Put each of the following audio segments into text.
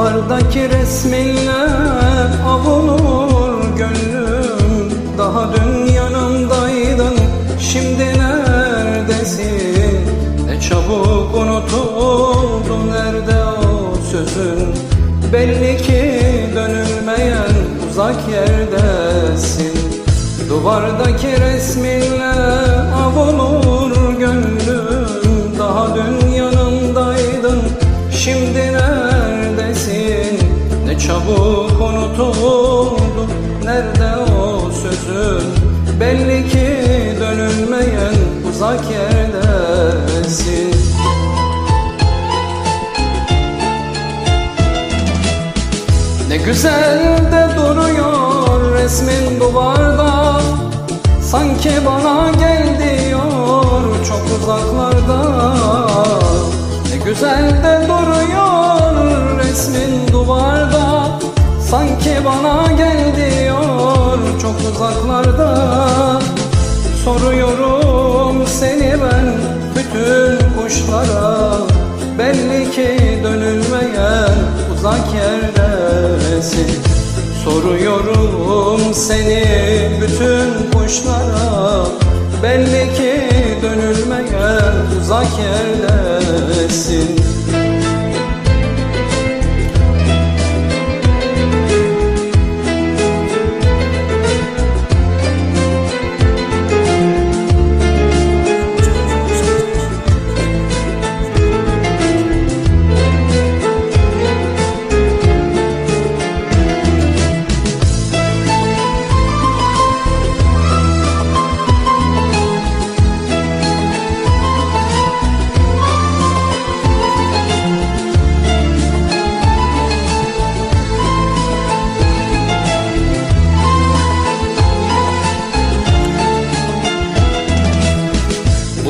Duvardaki resminle avunur gönlüm. Daha dün yanımdaydın şimdi neredesin? Ne çabuk unutuldu nerede o sözün? Belli ki dönülmeyen uzak yerdesin. Duvardaki resminle çabuk unutuldu nerede o sözün? Belli ki dönülmeyen uzak yerdesin. Ne güzel de duruyor resmin duvarda. Sanki bana gel diyor çok uzaklarda. Ne güzel de duruyor çok uzaklarda Soruyorum seni ben bütün kuşlara Belli ki dönülmeyen uzak yerdesin. Soruyorum seni bütün kuşlara Belli ki dönülmeyen uzak yerdesin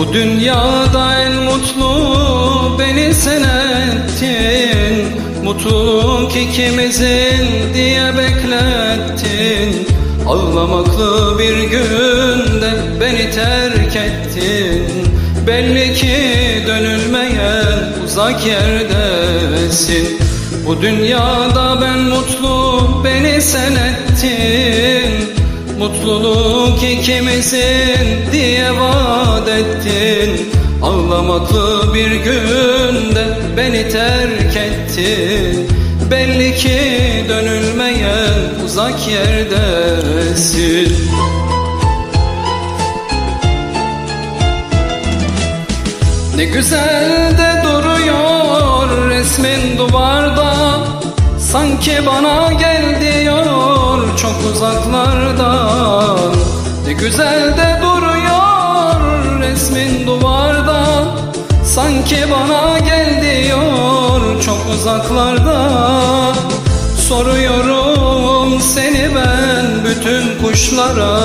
Bu dünyada en mutlu beni sen ettin. Mutluluk ikimizin diye beklettin. Ağlamaklı bir günde beni terk ettin. Belli ki dönülmeyen uzak yerdesin. Bu dünyada ben mutlu beni sen ettin Mutluluk ikimizin diye vaat ettin. Ağlamaklı bir günde beni terk ettin. Belli ki dönülmeyen uzak yerdesin. Ne güzel de duruyor resmin duvarda. Sanki bana gel diyor çok uzaklardan Ne güzel de duruyor resmin duvarda Sanki bana gel diyor çok uzaklarda. Soruyorum seni ben bütün kuşlara.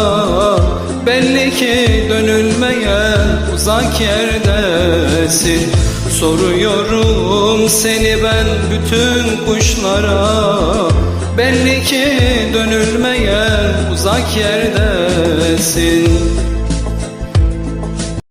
Belli ki dönülmeyen uzak yerdesin. Soruyorum seni ben bütün kuşlara Belli ki dönülmeyen uzak yerdesin